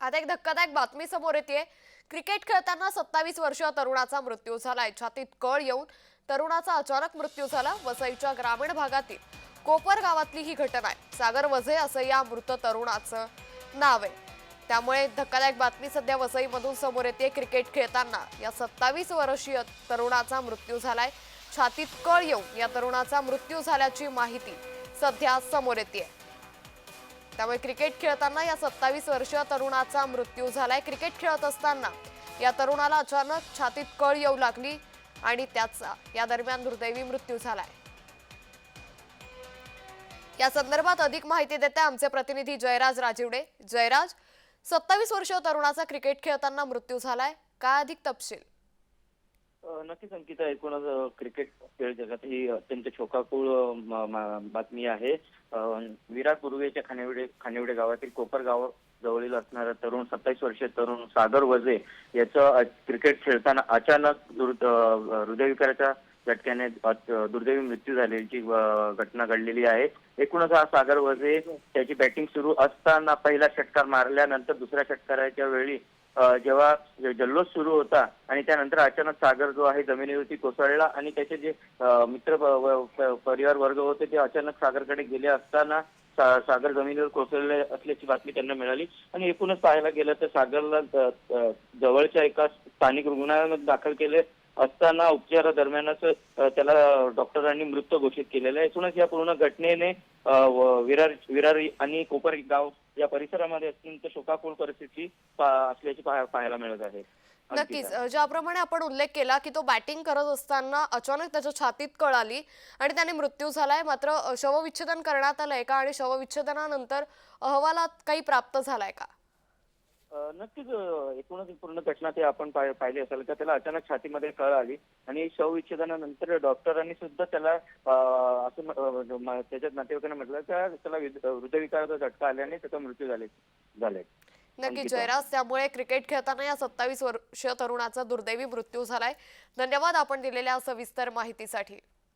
आता एक धक्कादायक बातमी समोर येते क्रिकेट खेळताना सत्तावीस वर्षीय तरुणाचा मृत्यू झाला. छातीत कळ येऊन तरुणाचा अचानक मृत्यू झाला वसईच्या ग्रामीण भागातील कोपर गावातली ही घटना आहे. सागर वझे असं या मृत तरुणाचं नाव आहे. त्यामुळे धक्कादायक बातमी सध्या वसईमधून समोर येते क्रिकेट खेळताना या सत्तावीस वर्षीय तरुणाचा मृत्यू झालाय. छातीत कळ येऊन या तरुणाचा मृत्यू झाल्याची माहिती सध्या समोर येते त्यामुळे क्रिकेट खेळताना या सत्तावीस वर्षीय तरुणाचा मृत्यू झालाय. क्रिकेट खेळत असताना या तरुणाला अचानक छातीत कळ येऊ लागली आणि त्याचा या दरम्यान दुर्दैवी मृत्यू झालाय. या संदर्भात अधिक माहिती देते आमचे प्रतिनिधी जयराज राजिवडे. जयराज सत्तावीस वर्षीय तरुणाचा क्रिकेट खेळताना मृत्यू झालाय. काय अधिक तपशील? नक्कीच अंकिता एकूणच क्रिकेट खेळ जगात ही अत्यंत शोकाकुळ बातमी आहे. विराट पूर्वेच्या खानिवडे खानेवडे गावातील कोपर गाव जवळील असणारा तरुण सत्तावीस वर्षीय तरुण सागर वजे याचं क्रिकेट खेळताना अचानक हृदयविकाराच्या झटक्याने दुर्दैवी मृत्यू झाल्याची घटना घडलेली आहे. एकूणच हा सागर वजे त्याची बॅटिंग सुरू असताना पहिला षटकार मारल्यानंतर दुसऱ्या षटकाराच्या वेळी जेव्हा जल्लोष सुरू होता आणि त्यानंतर अचानक सागर जो आहे जमिनीवरती कोसळला आणि त्याचे जे मित्र परिवार वर्ग होते ते अचानक सागरकडे गेले असताना सागर जमिनीवर कोसळले असल्याची बातमी त्यांना मिळाली. आणि एकूणच पाहायला गेलं तर सागरला जवळच्या एका स्थानिक रुग्णालयामध्ये दाखल केले असताना उपचारादरम्यानच त्याला डॉक्टरांनी मृत घोषित केलेलं आहे. एकूणच या पूर्ण घटनेने विरार विरार आणि कोपर गाव या परिसरामध्ये अत्यंत शोकाकुळ परिस्थिती असल्याची पाहा- पाहायला मिळत आहे. नक्कीच. ज्याप्रमाणे आपण उल्लेख केला की तो बॅटिंग करत असताना अचानक त्याच्या छातीत कळ आली आणि त्याने मृत्यू झालाय. मात्र शवविच्छेदन करण्यात आलंय का? आणि शवविच्छेदनानंतर अहवालात काही प्राप्त झालाय का? नक्कीच एकूणच पूर्ण घटना ते आपण पाह- पाहिली असेल का त्याला अचानक छातीमध्ये कळ आली आणि शवविच्छेदनानंतर डॉक्टरांनी सुद्धा त्याला असं म- अ, म- त्याच्या नातेवाईकांना म्हटलं का त्याला हृदयविकाराचा झटका आल्याने त्याचा मृत्यू झाले झालाय नक्की. जयराज त्यामुळे क्रिकेट खेळताना या सत्तावीस वर्षीय तरुणाचा दुर्दैवी मृत्यू झालाय. धन्यवाद आपण दिलेल्या सविस्तर माहितीसाठी.